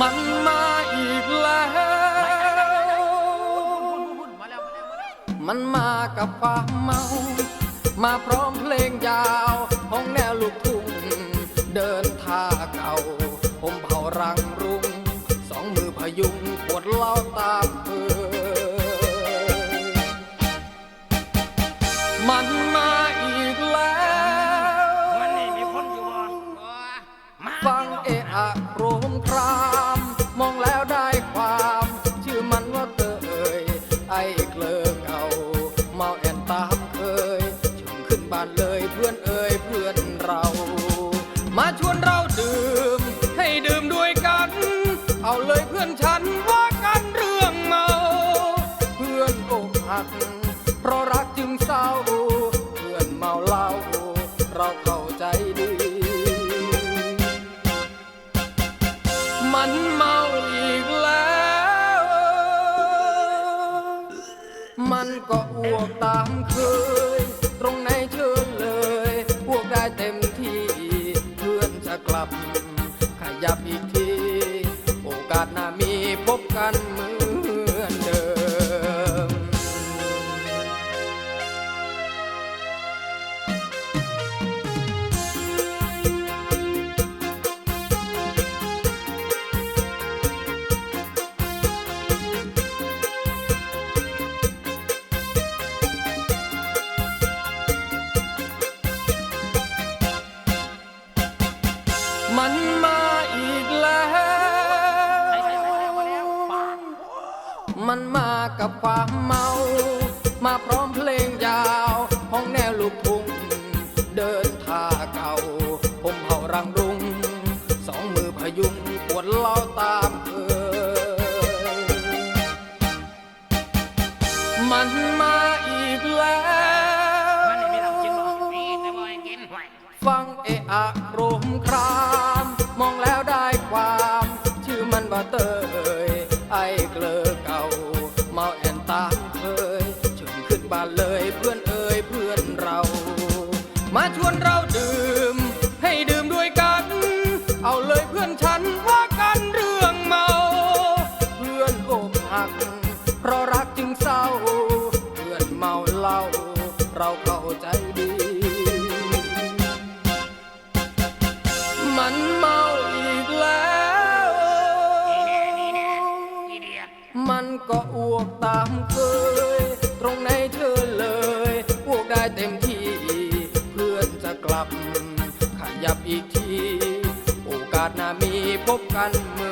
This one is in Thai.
มันมาอีกแล้ว มันมากับความเมา มาพร้อมเพลงยาวของแนวลูกทุ่งเดินท่าเก่า ผมเผารังรุงสองมือพยุงปวดเล่าตามเอมันมาอีกแล้วมันนี่มีคนอยู่ฟังเอะอะโครมครา ไอ้เกลอเก่าเมาแอนตามเคยชมขึ้นบ้านเลยเพื่อนเอ่ยเพื่อนเรา มาชวนเราดื่ม ให้ดื่มด้วยกัน เอาเลยเพื่อนฉันว่ากันเรื่องเมา เพื่อนอกหัก เพราะรักจึงเศร้า เพื่อนเมาเหล้าเราเข้า มันก็อ้วกตามเคย ตรงไหนเชิญเลยพวกได้เต็มที่เพื่อนจะกลับ ขยับอีกที โอกาสหน้ามีพบกันมือ กับความเมา มาพร้อมเพลงยาวของแนวลูกทุ่งเดินท่าเก่า ผมเผารังรุง สองมือพยุงปวดเหล้าตามเคยมันมาอีกแล้วมันนี่มีเรากินบ่มีแต่บ่ให้กินห่วยฟังเอะอะโครมครามม บ้านเลยเพื่อนเอ่ยเพื่อนเรา มาชวนเราดื่ม ให้ดื่มด้วยกัน เอาเลยเพื่อนฉันว่ากันเรื่องเมา เพื่อนอกหัก เพราะรักจึงเศร้า เพื่อนเมาเหล้าเราเข้าใจดี มันเมาอีกแล้วนี่แน่นี่แน่อีเดียดมันก็อ้วกตามเคย ยับอีกที โอกาสหน้ามีพบกันเหมื